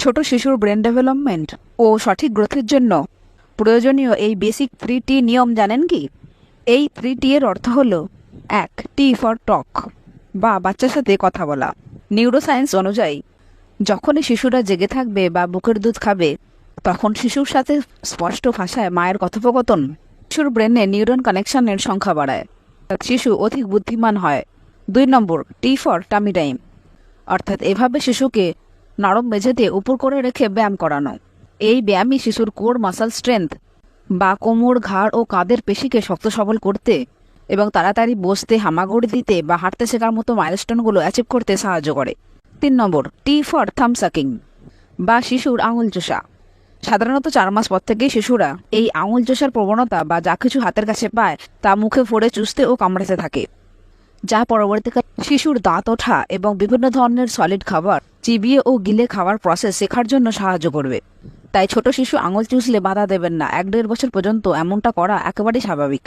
ছোট শিশুর brain development ও সঠিক গ্রোথের জন্য প্রয়োজনীয় এই বেসিক থ্রি টি নিয়ম জানেন কি? এই থ্রি টি এর অর্থ হল এক টি ফর টক বা বাচ্চার সাথে কথা বলা। নিউরোসায়েন্স অনুযায়ী, যখনই শিশুরা জেগে থাকবে বা বুকের দুধ খাবে, তখন শিশুর সাথে স্পষ্ট ভাষায় মায়ের কথোপকথন শিশুর ব্রেনে নিউরন কানেকশনের সংখ্যা বাড়ায়। শিশু অধিক বুদ্ধিমান হয়। দুই নম্বর টি ফর টামি টাইম অর্থাৎ এভাবে শিশুকে নরম মেঝেতে উপর করে রেখে ব্যায়াম করানো। এই ব্যায়ামই শিশুর কোর মাসাল স্ট্রেংথ বা কোমর, ঘাড় ও কাঁধের পেশিকে শক্ত সবল করতে এবং তাড়াতাড়ি বসতে, হামাগুড়ি দিতে বা হাঁটতে শেখার মতো মাইলস্টোনগুলো অ্যাচিভ করতে সাহায্য করে। তিন নম্বর, টি ফর থাম সাকিং বা শিশুর আঙুল চোষা। সাধারণত চার মাস পর থেকেই শিশুরা এই আঙুল চোষার প্রবণতা বা যা কিছু হাতের কাছে পায় তা মুখে ফোড়ে চুষতে ও কামড়াতে থাকে। যা পরবর্তীকালে শিশুর দাঁত ওঠা এবং বিভিন্ন ধরনের সলিড খাবার, চিবিয়ে ও গিলে খাওয়ার প্রসেস শেখার জন্য সাহায্য করবে। তাই ছোট শিশু আঙুল চুষলে বাধা দেবেন না। এক দেড় বছর পর্যন্ত এমনটা করা একেবারেই স্বাভাবিক।